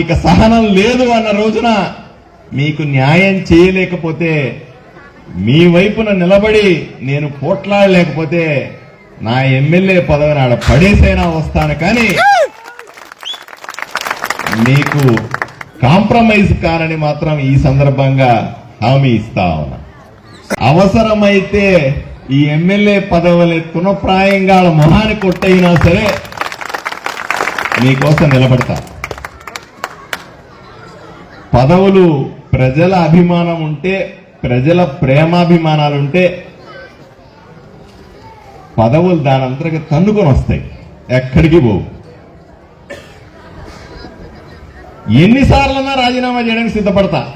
ఇక సహనం లేదు అన్న రోజున మీకు న్యాయం చేయలేకపోతే మీ వైపున నిలబడి నేను పోట్లాడలేకపోతే నా ఎమ్మెల్యే పదవి నాడ పడేసైనా వస్తాను కానీ మీకు కాంప్రమైజ్ కానని మాత్రం ఈ సందర్భంగా హామీ ఇస్తా ఉన్నా. అవసరమైతే ఈ ఎమ్మెల్యే పదవులు తునప్రాయంగా మొహాన్ని కొట్టయినా సరే మీకోసం నిలబడతా. పదవులు ప్రజల అభిమానం ఉంటే ప్రజల ప్రేమాభిమానాలు ఉంటే పదవులు దాని అంతగా తన్నుకొని వస్తాయి. ఎక్కడికి పోవు. ఎన్నిసార్లన్నా రాజీనామా చేయడానికి సిద్ధపడతా.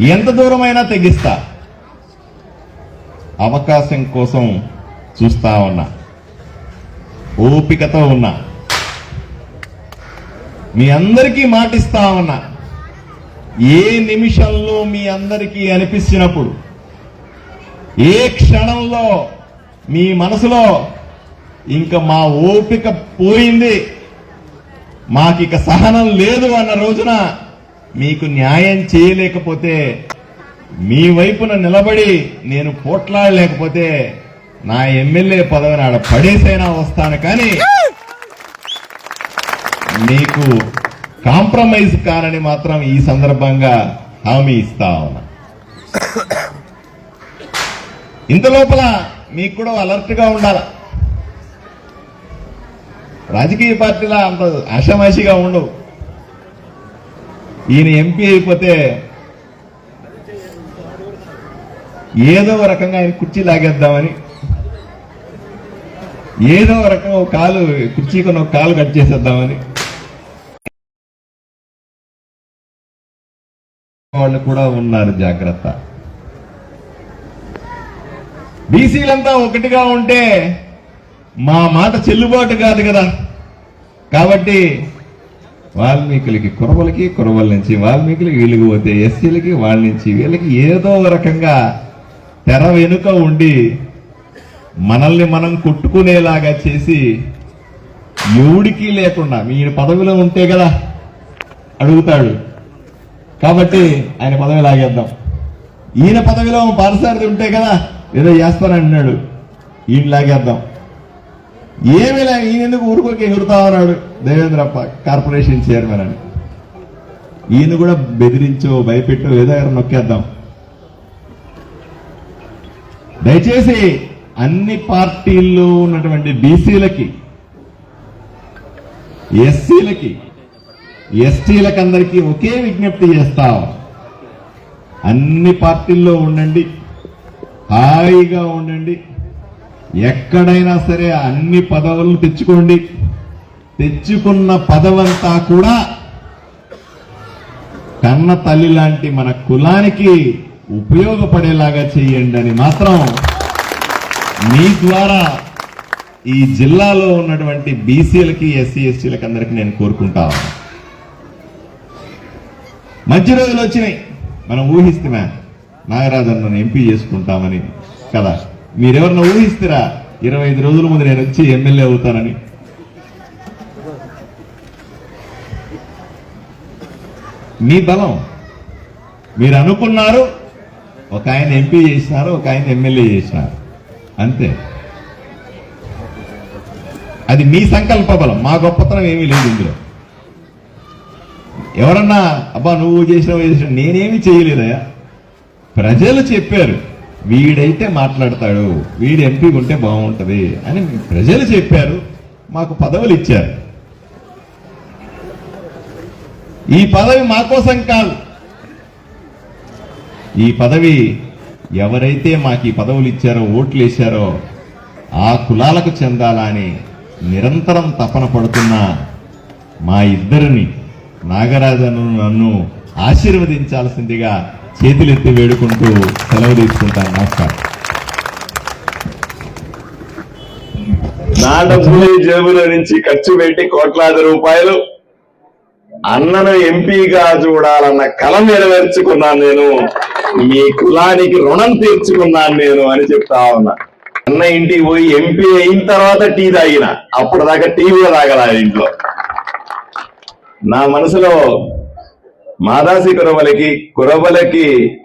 ఎంత దూరమైనా తెగిస్తా. అవకాశం కోసం చూస్తా ఉన్నా. ఓపికతో ఉన్నా. మీ అందరికీ మాటిస్తా ఉన్నా. ఏ నిమిషంలో మీ అందరికీ అనిపించినప్పుడు ఏ క్షణంలో మీ మనసులో ఇంకా మా ఓపిక పోయింది మాకిక సహనం లేదు అన్న రోజున మీకు న్యాయం చేయలేకపోతే మీ వైపున నిలబడి నేను పోట్లాడలేకపోతే నా ఎమ్మెల్యే పదవి నాడ పడేసైనా వస్తాను కానీ మీకు కాంప్రమైజ్ కానని మాత్రం ఈ సందర్భంగా హామీ ఇస్తా ఉన్నా. ఇంత లోపల మీకు కూడా అలర్ట్గా ఉండాల. రాజకీయ పార్టీల అంత ఆషామాషిగా ఉండవు. ఈయన ఎంపీ అయిపోతే ఏదో రకంగా ఆయన కుర్చీ లాగేద్దామని ఏదో ఒక రకంగా ఒక కాలు కుర్చీకున్న ఒక కాలు కట్ చేసేద్దామని వాళ్ళు కూడా ఉన్నారు జాగ్రత్త. బీసీలంతా ఒకటిగా ఉంటే మా మాట చెల్లుబాటు కాదు కదా. కాబట్టి వాల్మీకులకి కురవలకి కురవల నుంచి వాల్మీకులకి వీళ్ళకి పోతే ఎస్సీలకి వాళ్ళ నుంచి వీళ్ళకి ఏదో ఒక రకంగా తెర వెనుక ఉండి మనల్ని మనం కొట్టుకునేలాగా చేసి ఎవడికి లేకుండా మీ పదవిలో ఉంటే కదా అడుగుతాడు. కాబట్టి ఆయన పదవి లాగేద్దాం. ఈయన పదవిలో పారసారథి ఉంటే కదా ఏదో చేస్తానంటున్నాడు ఈయన లాగేద్దాం. ఏమి లే ఈయన ఎందుకు ఊరుకోకి ఎగురుతా ఉన్నాడు దేవేంద్రప్ప కార్పొరేషన్ చైర్మన్ అని. ఈయన కూడా బెదిరించో భయపెట్టో ఏదో ఎవరు నొక్కేద్దాం. దయచేసి అన్ని పార్టీల్లో ఉన్నటువంటి బీసీలకి ఎస్సీలకి ఎస్టీలకందరికీ ఒకే విజ్ఞప్తి చేస్తాం. అన్ని పార్టీల్లో ఉండండి. హాయిగా ఉండండి. ఎక్కడైనా సరే అన్ని పదవులను తెచ్చుకోండి. తెచ్చుకున్న పదవంతా కూడా కన్న తల్లి లాంటి మన కులానికి ఉపయోగపడేలాగా చేయండి అని మాత్రం మీ ద్వారా ఈ జిల్లాలో ఉన్నటువంటి బీసీలకి ఎస్సీ ఎస్టీలకి అందరికీ నేను కోరుకుంటా మంచి రోజులు వచ్చినాయి. మనం ఊహిస్తున్నా నాగరాజన్నను ఎంపీ చేసుకుంటామని కదా. మీరెవరన్నా ఊహిస్తారా ఇరవై ఐదు రోజుల ముందు నేను వచ్చి ఎమ్మెల్యే అవుతానని. మీ బలం. మీరు అనుకున్నారు ఒక ఆయన ఎంపీ చేసినారు ఒక ఆయన ఎమ్మెల్యే చేసినారు. అంతే. అది మీ సంకల్ప బలం. మా గొప్పతనం ఏమీ లేదు ఇందులో. ఎవరన్నా అబ్బా నువ్వు చేసినావు చేసిన నేనేమి చేయలేదయా ప్రజలు చెప్పారు వీడైతే మాట్లాడతాడు వీడు ఎంపీ ఉంటే బాగుంటుంది అని ప్రజలు చెప్పారు మాకు పదవులు ఇచ్చారు. ఈ పదవి మా కోసం కాదు. ఈ పదవి ఎవరైతే మాకు ఈ పదవులు ఇచ్చారో ఓట్లు వేశారో ఆ కులాలకు చెందాలని నిరంతరం తపన పడుతున్న మా ఇద్దరిని నాగరాజను నన్ను ఆశీర్వదించాల్సిందిగా చేతులెత్తి వేడుకుంటూ సెలవు తీసుకుంటాను. నమస్కారం. నా డబ్బులు జేబులో నుంచి ఖర్చు పెట్టి కోట్లాది రూపాయలు అన్నను ఎంపీగా చూడాలన్న కళ నెరవేర్చుకున్నాను నేను. మీ కులానికి రుణం తీర్చుకున్నాను నేను అని చెప్తా ఉన్నా. అన్న ఇంటికి పోయి ఎంపీ అయిన తర్వాత టీ తాగిన. అప్పటిదాకా టీ కూడా తాగల ఇంట్లో. నా మనసులో మాదాసి కురవలకి కురవలకి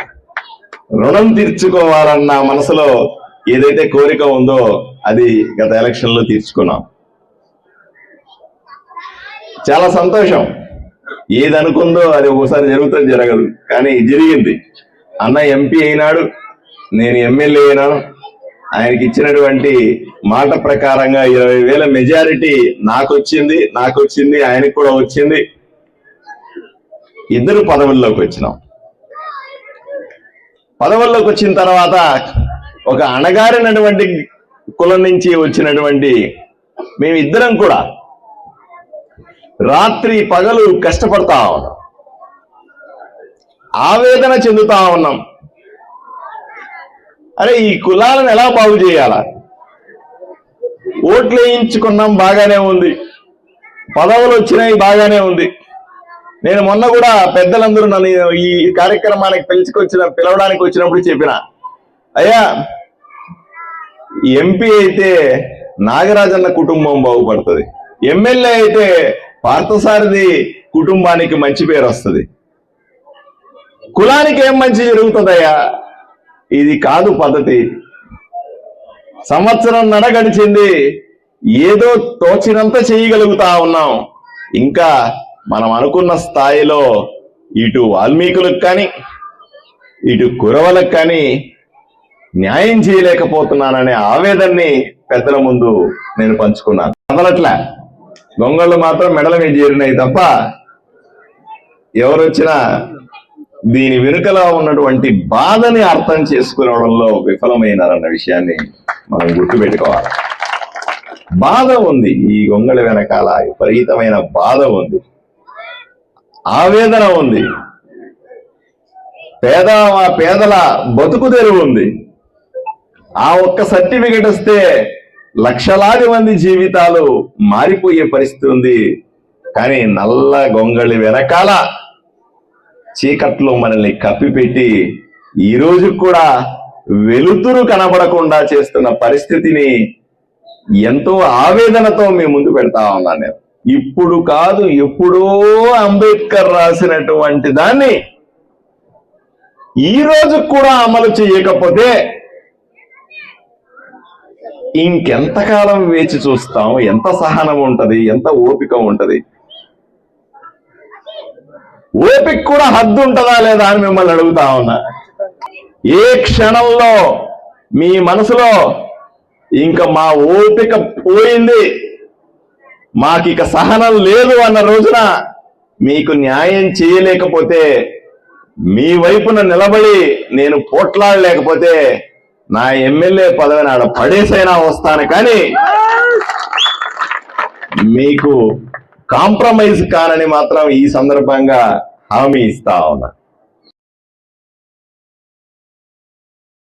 రుణం తీర్చుకోవాలన్న మనసులో ఏదైతే కోరిక ఉందో అది గత ఎలక్షన్లో తీర్చుకున్నాం. చాలా సంతోషం. ఏది అనుకుందో అది ఒకసారి జరుగుతుంది జరగదు. కానీ జరిగింది. అన్న ఎంపీ అయినాడు నేను ఎమ్మెల్యే అయినాను. ఆయనకి ఇచ్చినటువంటి మాట ప్రకారంగా ఇరవై వేల మెజారిటీ నాకు వచ్చింది నాకు వచ్చింది ఆయనకు కూడా వచ్చింది. ఇద్దరు పదవుల్లోకి వచ్చినాం. పదవుల్లోకి వచ్చిన తర్వాత ఒక అణగారినటువంటి కులం నుంచి వచ్చినటువంటి మేమిద్దరం కూడా రాత్రి పగలు కష్టపడతా ఉన్నాం. ఆవేదన చెందుతా ఉన్నాం. అరే ఈ కులాలను ఎలా బాగు చేయాలా? ఓట్లు వేయించుకున్నాం బాగానే ఉంది. పదవులు వచ్చినాయి బాగానే ఉంది. నేను మొన్న కూడా పెద్దలందరూ నన్ను ఈ కార్యక్రమానికి పిలుచుకొచ్చిన పిలవడానికి వచ్చినప్పుడు చెప్పిన అయ్యా ఎంపీ అయితే నాగరాజన్న కుటుంబం బాగుపడుతుంది. ఎమ్మెల్యే అయితే పార్థసారథి కుటుంబానికి మంచి పేరు వస్తుంది. కులానికి ఏం మంచి జరుగుతుందయ్యా? ఇది కాదు పద్ధతి. సంవత్సరం నడ గడిచింది ఏదో తోచినంత చేయగలుగుతా ఉన్నాం. ఇంకా మనం అనుకున్న స్థాయిలో ఇటు వాల్మీకులకు కానీ ఇటు కురవలకు కానీ న్యాయం చేయలేకపోతున్నాననే ఆవేదన్ని పెద్దల ముందు నేను పంచుకున్నాను. కదలట్లే గొంగళ్ళు మాత్రం మెడల మీద చేరినాయి తప్ప ఎవరొచ్చినా దీని వెనుకలో ఉన్నటువంటి బాధని అర్థం చేసుకోవడంలో విఫలమైనారన్న విషయాన్ని మనం గుర్తుపెట్టుకోవాలి. బాధ ఉంది ఈ గొంగళి వెనకాల విపరీతమైన బాధ ఉంది. ఆవేదన ఉంది. పేద పేదల బతుకు తెరువు ఉంది. ఆ ఒక్క సర్టిఫికెట్ వస్తే లక్షలాది మంది జీవితాలు మారిపోయే పరిస్థితి ఉంది. కానీ నల్ల గొంగళి వెనకాల చీకట్లో మనల్ని కప్పిపెట్టి ఈ కూడా వెలుతురు కనబడకుండా చేస్తున్న పరిస్థితిని ఎంతో ఆవేదనతో మేము ముందు పెడతా ఉన్నాను నేను. ఇప్పుడు కాదు ఎప్పుడో అంబేద్కర్ రాసినటువంటి దాన్ని ఈ రోజు కూడా అమలు చేయకపోతే ఇంకెంతకాలం వేచి చూస్తాం? ఎంత సహనం ఉంటది? ఎంత ఓపిక ఉంటది? ఓపిక కూడా హద్దు ఉంటుందా లేదా అని మిమ్మల్ని అడుగుతా ఉన్నా. ఏ క్షణంలో మీ మనసులో ఇంకా మా ఓపిక పోయింది? మాకిక సహనం లేదు అన్న రోజున మీకు న్యాయం చేయలేకపోతే మీ వైపున నిలబడి నేను పోట్లాడలేకపోతే నా ఎమ్మెల్యే పదవిని ఆడ పడేసైనా వస్తాను. కానీ మీకు కాంప్రమైజ్ కానని మాత్రం ఈ సందర్భంగా హామీ ఇస్తా ఉన్నా.